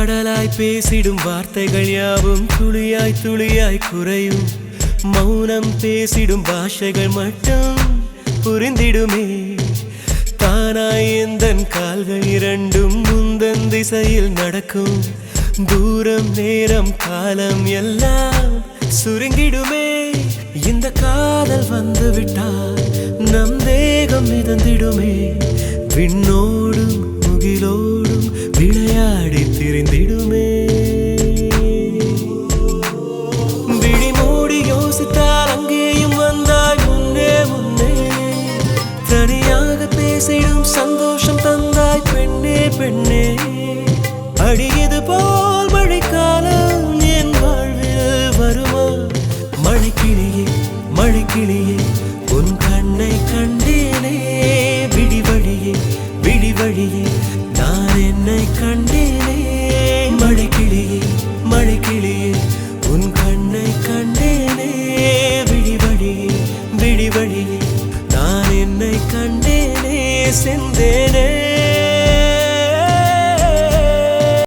கடலாய் பேசிடும் வார்த்தைகள் யாவும் துளியாய் துளியாய் குறையும் மௌனம் பேசிடும் பாஷைகள் மட்டும் புரிந்திடுமே தானாய் எந்தன் கால்கள் இரண்டும் முந்தன் திசையில் நடக்கும் தூரம் நேரம் காலம் எல்லாம் சுருங்கிடுமே இந்த காதல் வந்து விட்டால் நம் தேகம் மிதந்திடுமே விண்ணோ தனியாக சந்தோஷம் தந்தாய் பெண்ணே பெண்ணே. அடியது போல் மழைக்காலம் என் வாழ்வில் வருமா? மழைக்கிளியே மழைக்கிளியே உன் கண்ணை கண்டேனே. விடிவழியே விடிவழியே நான் என்னை கண்டேனே. மழைக்கிளியே மழைக்கிளியே உன் கண்ணை கண்டேனே. விடிவழியே விடிவழியே நான் என்னை கண்டேனே. descenderé.